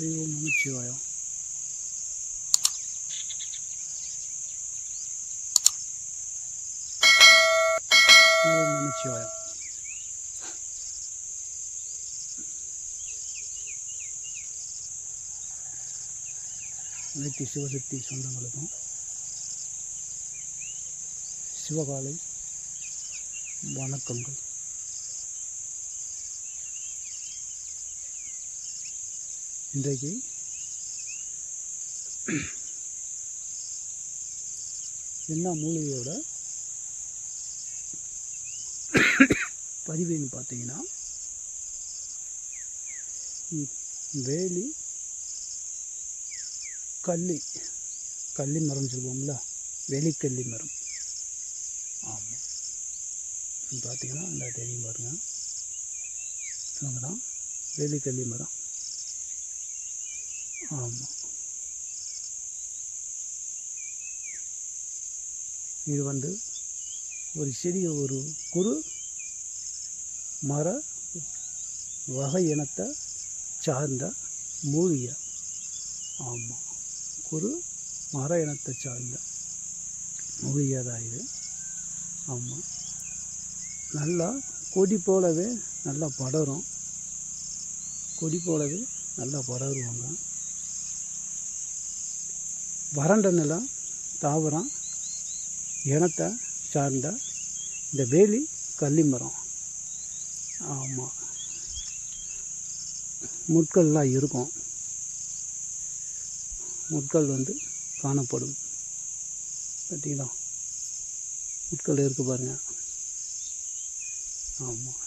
ஹரி ஓம் நமச்சிவாயம் ஹரி ஓம் நமச்சிவாயம் அனைத்து சிவசக்தி சொந்தங்களுக்கும் சிவகாலை வணக்கங்கள் இன்றைக்கு. என்ன மூலிகையோட பதிவுன்னு பார்த்தீங்கன்னா வேலி கள்ளி கள்ளி மரம் சொல்லுவோம்ல வெளிக்கள்ளி மரம். ஆமாம் பார்த்தீங்கன்னா இந்த தெரியும் பாருங்க. இவங்க தான் வேலிக்கள்ளி மரம். ஆமாம் இது வந்து ஒரு சிறிய ஒரு குறு மர வகை இனத்தை சார்ந்த மூலிகை. ஆமாம் குறு மர இனத்தை சார்ந்த மூலிகை தான் இது. ஆமாம் நல்லா கொடி போலவே நல்லா படரும். கொடி போலவே நல்லா படருவாங்க. வறண்ட நிலம் தாவரம் இனத்தை சார்ந்த இந்த வேலி கள்ளி மரம். ஆமாம் முட்கள்லாம் இருக்கும். முட்கள் வந்து காணப்படும். பார்த்தீங்களா? முட்கள் இருக்கு பாருங்கள் ஆமாம்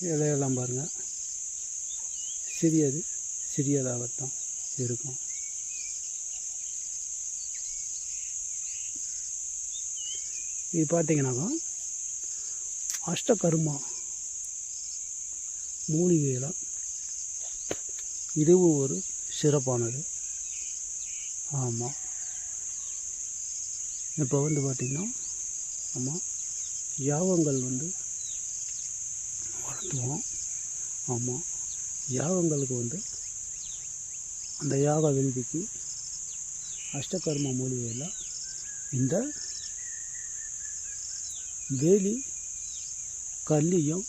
இலையெல்லாம் பாருங்கள் சிறியது சிறியதாகத்தான் இருக்கும். இது பார்த்தீங்கன்னாக்கா அஷ்டகர்மா மூலிகையில் இதுவும் ஒரு சிறப்பானது. ஆமாம் இப்போ வந்து பார்த்திங்கன்னா ஆமாம் யாகங்கள் வந்து வளர்த்துவோம் ஆமாம் யாகங்களுக்கு வந்து அந்த யாக வேள்விக்கு அஷ்டகர்ம மூலிகையில் இந்த வேலி கல்லியும்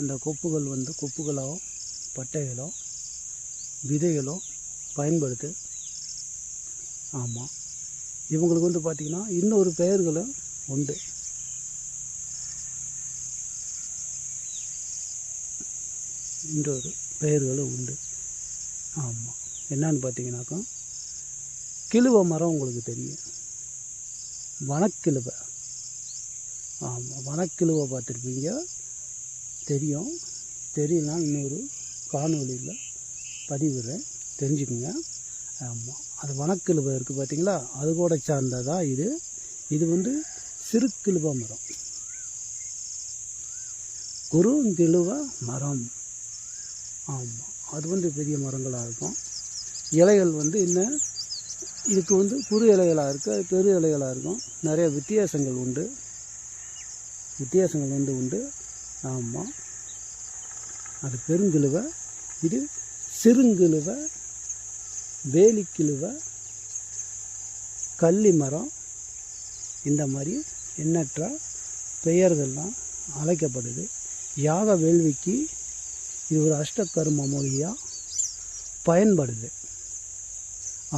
அந்த கொப்புகள் வந்து கொப்புகளோ பட்டைகளோ விதைகளோ பயன்படுத்து. ஆமாம் இவங்களுக்கு வந்து பார்த்திங்கன்னா இன்னொரு பெயர்களும் உண்டு. இன்றொரு பெயர்களும் உண்டு. ஆமாம் என்னன்னு பார்த்தீங்கன்னாக்கா கிழுவ மரம் உங்களுக்கு தெரியும். வனக்கிழுவை ஆமாம் வனக்கிழுவை பார்த்துருப்பீங்க தெரியும். தெரியலாம் இன்னொரு காணொலியில் பதிவிடுறேன். தெரிஞ்சுக்குங்க. ஆமாம் அது வனக்கிழுவை இருக்குது பார்த்தீங்களா அது கூட சார்ந்ததாக இது? இது வந்து சிறுக்கிழுவ மரம். குறுங்கிழுவ மரம். ஆமாம் அது வந்து பெரிய மரங்களாக இருக்கும். இலைகள் வந்து இன்னும் இதுக்கு வந்து குறு இலைகளாக இருக்குது அது பெரு இலைகளாக இருக்கும். நிறைய வித்தியாசங்கள் உண்டு. வித்தியாசங்கள் வந்து உண்டு. ஆமாம் அது பெருங்கிழுவை இது சிறுங்கிழுவை வேலிக்கிழுவை கள்ளி மரம் இந்த மாதிரி எண்ணற்ற பெயர்கள்லாம் அழைக்கப்படுது. யாக வேள்விக்கு இது ஒரு அஷ்டகர்ம மொழியாக பயன்படுது.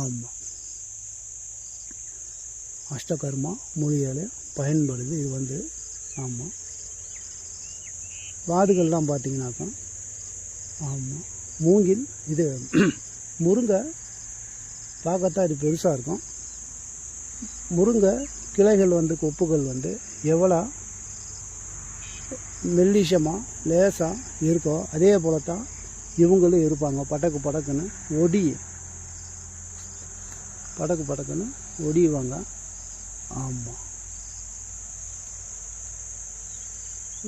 ஆமாம் அஷ்டகர்மா மொழியால் பயன்படுது இது வந்து ஆமாம் வாதுகள்லாம் பார்த்தீங்கன்னாக்கா ஆமாம் மூங்கில் இது முருங்கை பார்க்கத்தான் இது பெருசாக இருக்கும். முருங்கை கிளைகள் வந்து கொப்புகள் வந்து எவ்வளோ மெல்லிஷமாக லேசாக இருக்கோ அதே போல தான் இவங்களும் இருப்பாங்க. படக்கு படக்குன்னு ஒடி. படக்கு படக்குன்னு ஒடிவாங்க. ஆமாம்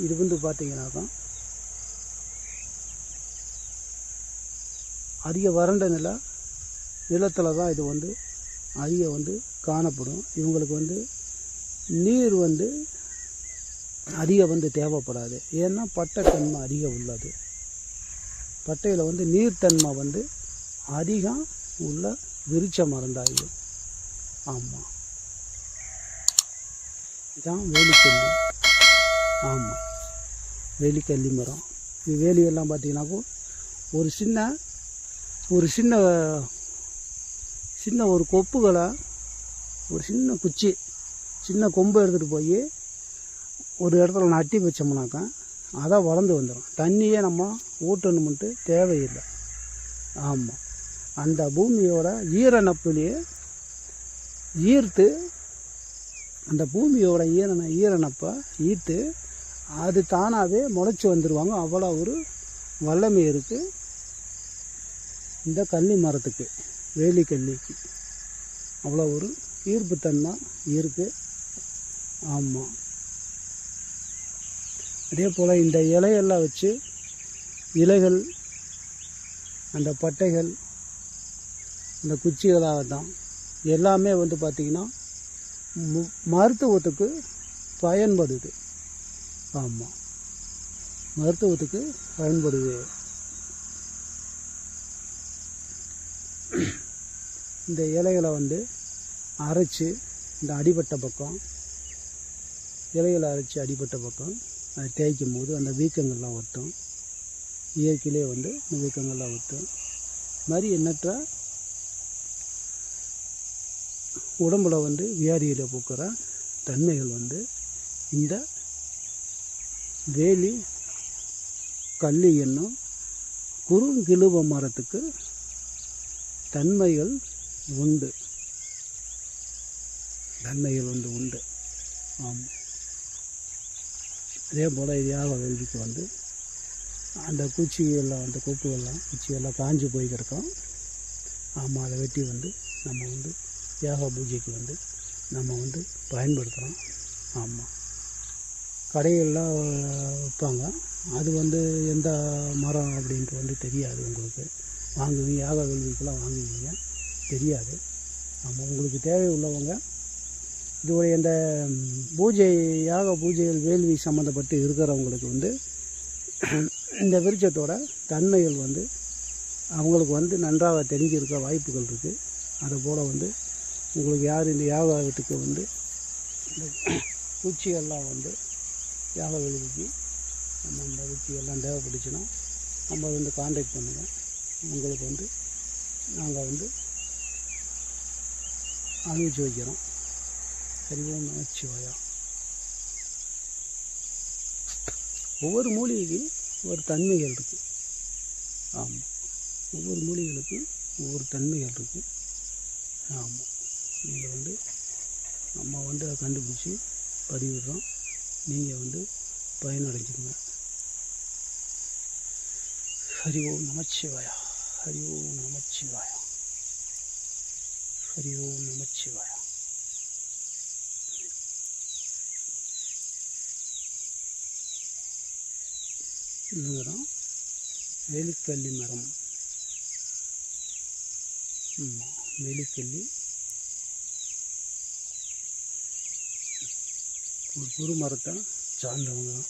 இது வந்து பார்த்தீங்கன்னாக்கா அதிக வறண்ட நில நிலத்தில் தான் இது வந்து அதிக வந்து காணப்படும். இவங்களுக்கு வந்து நீர் வந்து அதிகம் வந்து தேவைப்படாது. ஏன்னா பட்டை தன்மை அதிகம் உள்ளது. பட்டையில் வந்து நீர்த்தன்மை வந்து அதிகம் உள்ள விரிச்ச மருந்தாகும் ஆமாம் இதான் வேலிக்கல்லி. ஆமாம் வேலிக்கல்லி மரம். இது வேலியெல்லாம் பார்த்தீங்கன்னாக்கோ ஒரு சின்ன ஒரு சின்ன சின்ன ஒரு கொப்புகளை ஒரு சின்ன குச்சி சின்ன கொம்பு எடுத்துகிட்டு போய் ஒரு இடத்துல நட்டி வச்சோம்னாக்கா அதை வளர்ந்து வந்துடும். தண்ணியே நம்ம ஊட்டணும்ன்ட்டு தேவையில்லை. ஆமாம் அந்த பூமியோட ஈரநப்புலேயே ஈர்த்து அந்த பூமியோட ஈர ஈரநப்பை ஈர்த்து அது தானாகவே முளைச்சி வந்துடுவாங்க அவ்வளோ ஒரு வல்லமை இருக்குது இந்த கன்னி மரத்துக்கு வேலி கல்லிக்கு அவ்வளோ ஒரு ஈர்ப்புத்தன்மை இருக்குது ஆமாம் அதே போல் இந்த இலையெல்லாம் வச்சு இலைகள் அந்த பட்டைகள் இந்த குச்சிகளாகட்டும் எல்லாமே வந்து பார்த்திங்கன்னா மருத்துவத்துக்கு பயன்படுது. ஆமாம் மருத்துவத்துக்கு பயன்படுது. இந்த இலைகளை வந்து அரைச்சி இந்த அடிபட்ட பக்கம் இலைகளை அரைச்சி அடிபட்ட பக்கம் தேய்க்கும் போது அந்த வீக்கங்கள்லாம் ஒட்டும். இயற்கையிலே வந்து இந்த வீக்கங்கள்லாம் ஒட்டும். இது மாதிரி எண்ணற்ற உடம்புல வந்து வியாதிகளை போக்குற தன்மைகள் வந்து இந்த வேலி கள்ளி என்னும் குறுங்கிழுவ மரத்துக்கு தன்மைகள் உண்டு. தன்மைகள் வந்து உண்டு. ஆமாம் அதே போல் யாக வேள்விக்கு வந்து அந்த குச்சியெல்லாம் அந்த கொப்புகள்லாம் குச்சியெல்லாம் காஞ்சி போய் கிடக்கும். ஆமாம் அதை வெட்டி வந்து நம்ம வந்து யாக பூஜைக்கு வந்து நம்ம வந்து பயன்படுத்துகிறோம் ஆமாம் கடைகள்லாம் விற்பாங்க. அது வந்து எந்த மரம் அப்படின்ட்டு வந்து தெரியாது உங்களுக்கு. வாங்குவீங்க யாக வேள்விக்கெல்லாம் வாங்குவீங்க. தெரியாது. ஆமாம் உங்களுக்கு தேவை உள்ளவங்க இதுடைய இந்த பூஜை யாக பூஜைகள் வேள்வி சம்மந்தப்பட்டு இருக்கிறவங்களுக்கு வந்து இந்த விருட்சத்தோட தன்மைகள் வந்து அவங்களுக்கு வந்து நன்றாக தெரிஞ்சிருக்க வாய்ப்புகள் இருக்குது அதை போல் வந்து உங்களுக்கு யார் இந்த யாக வீட்டுக்கு வந்து இந்த குச்சியெல்லாம் வந்து யாக விழுதிக்கு நம்ம இந்த குச்சியெல்லாம் தேவைப்பட்டுச்சுன்னா நம்ம வந்து காண்டாக்ட் பண்ணுங்கள் உங்களுக்கு வந்து நாங்கள் வந்து அனுப்பிச்சி வைக்கிறோம். ஹரிஓம் நமச்சிவாயா ஒவ்வொரு மூலிகைக்கும் ஒரு தன்மைகள் இருக்குது ஆமாம் ஒவ்வொரு மூலிகளுக்கும் ஒவ்வொரு தன்மைகள் இருக்குது ஆமாம் நீங்கள் வந்து நம்ம வந்து அதை கண்டுபிடிச்சி பதிவிடுறோம். நீங்கள் வந்து பயனடைஞ்சுங்க ஹரி ஓம் நமச்சிவாயா. ஹரி ஓம் நமச்சிவாயா. ஹரி ஓம் நமச்சிவாயா. இவங்க மரம். வேலிக்கல்லி மரம் ஆமாம் ஒரு புது மரத்தை? சார்ந்தவங்க தான்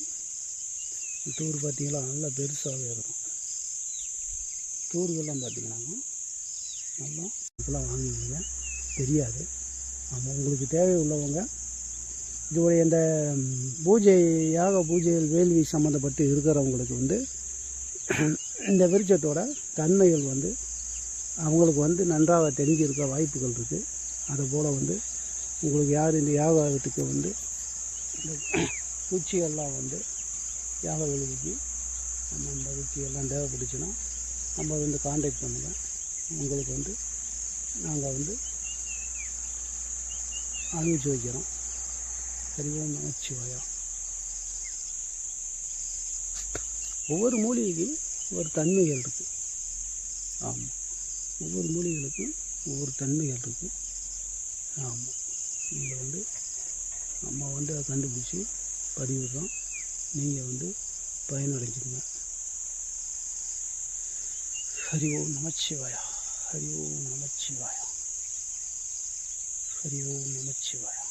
தூர் பார்த்திங்கன்னா நல்லா பெருசாகவே இருக்கும். தூர்கள்லாம் பார்த்தீங்கன்னாங்க நல்லா இப்போலாம் வாங்குவீங்க தெரியாது. ஆமாம் உங்களுக்கு தேவை உள்ளவங்க இதோடைய இந்த பூஜை யாக பூஜைகள் வேள்வி சம்மந்தப்பட்டு இருக்கிறவங்களுக்கு வந்து இந்த விருட்சத்தோட தன்மைகள் வந்து அவங்களுக்கு வந்து நன்றாக தெரிஞ்சிருக்க வாய்ப்புகள் இருக்குது அதுபோல் வந்து உங்களுக்கு யார் இந்த யாகத்துக்கு வீட்டுக்கு வந்து இந்த பூச்சிகள்லாம் வந்து யாக வேள்விக்கு நம்ம இந்த குச்சியெல்லாம் தேவைப்பட்டுச்சுன்னா நம்ம வந்து காண்டாக்ட் பண்ணுங்கள் உங்களுக்கு வந்து நாங்கள் வந்து அனுப்பிச்சி வைக்கிறோம். ஹரிஓம் நமச்சிவாயா ஒவ்வொரு மூலிகைக்கும் ஒரு தன்மைகள் இருக்குது ஆமாம் ஒவ்வொரு மூலிகளுக்கும் ஒவ்வொரு தன்மைகள் இருக்குது ஆமாம் நீங்கள் வந்து நம்ம வந்து அதை கண்டுபிடிச்சி பதிவிடுறோம் நீங்கள் வந்து பயனடைஞ்சிடுங்க ஹரி ஓம் நமச்சிவாயா. ஹரி ஓம் நமச்சிவாயா. ஹரி ஓம் நமச்சிவாயா.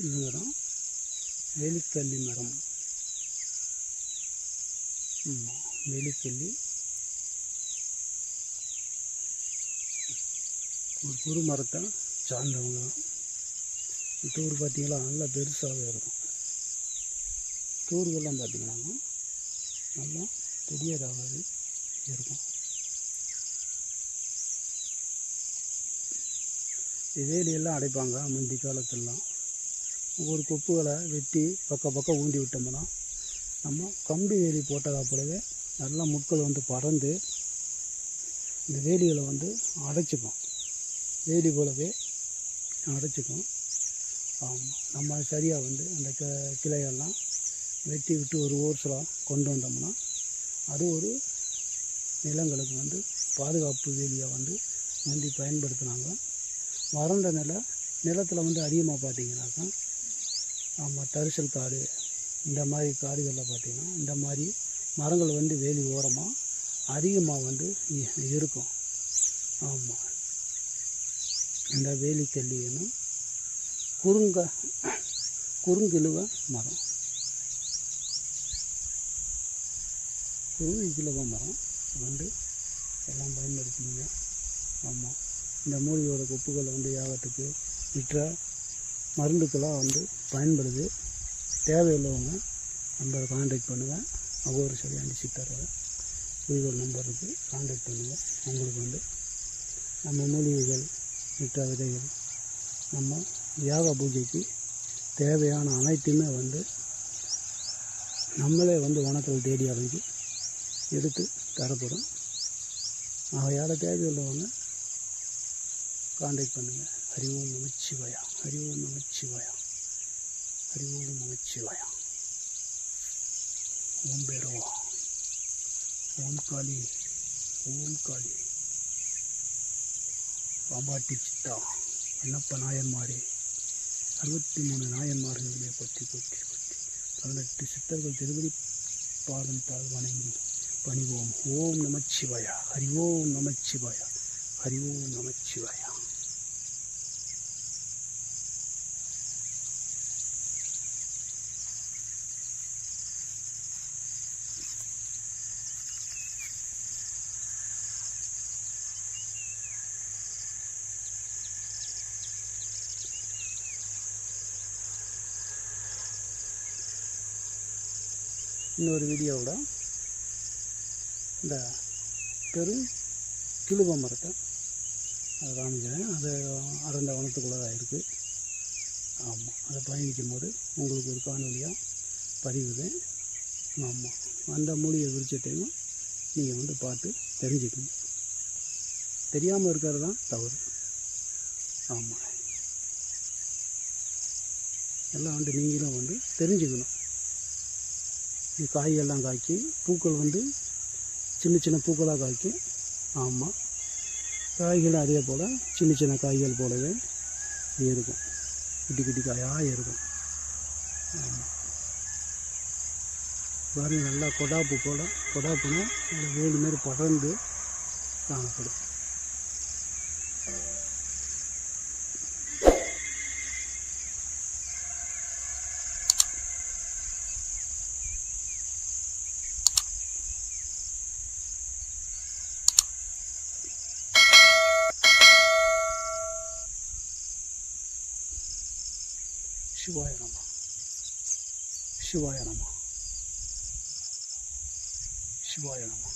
இந்த மரம். வேலிக்கல்லி மரம். ஆமாம் வேலிக்கல்லி. ஒரு குரு மரத்தை சார்ந்தவங்க. டூர் தூர் நல்லா பெருசாகவே இருக்கும். டூர்கள்லாம் பார்த்தீங்கன்னா நல்லா பெரியதாகவே இருக்கும். வேலியெல்லாம் அடைப்பாங்க முந்தி காலத்துலலாம். ஒரு கொப்புகளை வெட்டி பக்க பக்கம் ஊண்டி விட்டோம்னா நம்ம கம்பி வேலி போட்டதா போலவே நல்லா முட்கள் வந்து பறந்து இந்த வேலிகளை வந்து அடைச்சிக்கும். வேலி போலவே அடைச்சிக்கும். ஆமாம் நம்ம சரியாக வந்து அந்த க கிளையெல்லாம் வெட்டி விட்டு ஒரு ஓர்ஸலாக கொண்டு வந்தோம்னா அது ஒரு நிலங்களுக்கு வந்து பாதுகாப்பு வேலியாக வந்து முந்தி பயன்படுத்தினாங்க. வறண்ட நில நிலத்தில் வந்து அதிகமாக பார்த்தீங்கன்னாக்கா ஆமாம் தரிசல் காடு இந்த மாதிரி காடுகளில் பார்த்திங்கன்னா இந்த மாதிரி மரங்கள் வந்து வேலி ஓரமாக அதிகமாக வந்து இருக்கும். ஆமாம் இந்த வேலி வேலிக்கல்லின்னு குறுங்க குறுங்கிழுவ மரம். குறுங்கிழுவ மரம் வந்து எல்லாம் பயன்படுத்திங்க ஆமாம் இந்த மூலிகையோட கொப்புகளை வந்து யாகத்துக்கு விற்ற மருந்துக்கெல்லாம் வந்து பயன்படுது. தேவையுள்ளவங்க நம்பரை காண்டாக்ட் பண்ணுவேன் ஒவ்வொரு சரியாக அனுப்பிச்சு தருவேன் குறிகோள் நம்பர் இருக்குது காண்டாக்ட் பண்ணுங்கள் உங்களுக்கு வந்து நம்ம மூலிகைகள் மற்ற விதைகள் நம்ம யாக பூஜைக்கு தேவையான அனைத்துமே வந்து நம்மளே வந்து வனத்தில் தேடி அடைஞ்சு எடுத்து தரப்படும். ஆகையால் தேவையுள்ளவங்க காண்டாக்ட் பண்ணுங்கள் ஹரி ஓம் நமச்சிவாயா. ஹரி ஓம் நமச்சிவாயா. ஹரி ஓம் நமச்சிவாயா ஓம் பேரவா ஓம் காளி ஓம் காளி பாம்பாட்டி சித்தா என்னப்ப நாயன்மாரே அறுபத்தி மூணு நாயன்மார்களே பற்றி பற்றி பற்றி பதினெட்டு சித்தர்கள் திருவடி பாதம் தாழ் வணங்கி பணிவோம். ஓம் நமச்சிவாயா. ஹரி ஓம் நமச்சிவாயா. ஹரி ஓம் நமச்சிவாயா. இன்னொரு வீடியோவோட இந்த பெரும் கிழுவ மரத்தை அதை காமிக்கிறேன். அது அடர்ந்த வனத்துக்குள்ளதாக இருக்குது ஆமாம் அதை பயணிக்கும் போது உங்களுக்கு ஒரு காணொலியாக பதிவுது. ஆமாம் அந்த மூலிகை விரிச்சத்தையும் நீங்கள் வந்து பார்த்து தெரிஞ்சுக்கணும். தெரியாமல் இருக்கிறது தான் தவறு. ஆமாம் எல்லாம் வந்து நீங்களும் வந்து தெரிஞ்சுக்கணும். காய்கள்லாம் காயெல்லாம் பூக்கள் வந்து சின்ன சின்ன பூக்களாக காய்க்கும். ஆமாம் காய்கள் அதே போல் சின்ன சின்ன காய்கள் போலவே இருக்கும். குட்டி குட்டி காயாக இருக்கும். ஆமாம் பாருங்க நல்லா கொடாப்பு போல் கொடாப்புனா நல்ல வேலி மாதிரி படர்ந்து காணப்படும். しばやヤラ